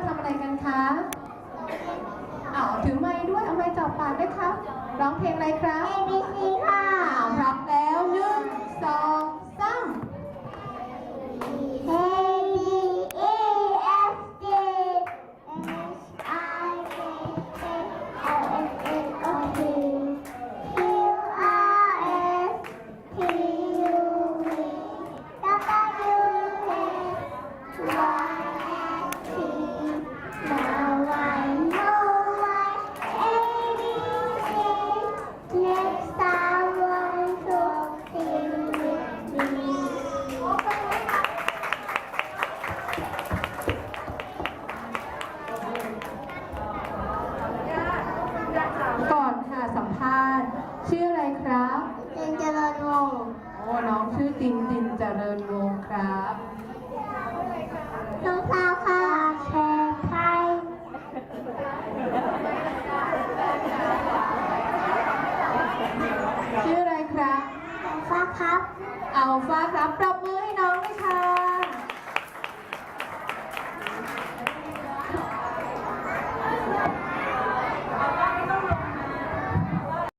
าทำอะไรกันคะอ้าถือไม้ด้วย เอาไม้จ่บปากด้วยครับ ร้องเพลงอะไรครับ ABC ชื่ออะไรครับเรียนเจริญวงศ์โอ้น้องชื่อตินตินเจริญวงศ์ครับน้องสาวค่ะแชร์ไทยชื่ออะไรครับฟ้าครับอัลฟาครับปรบมือให้น้องด้วยค่ะ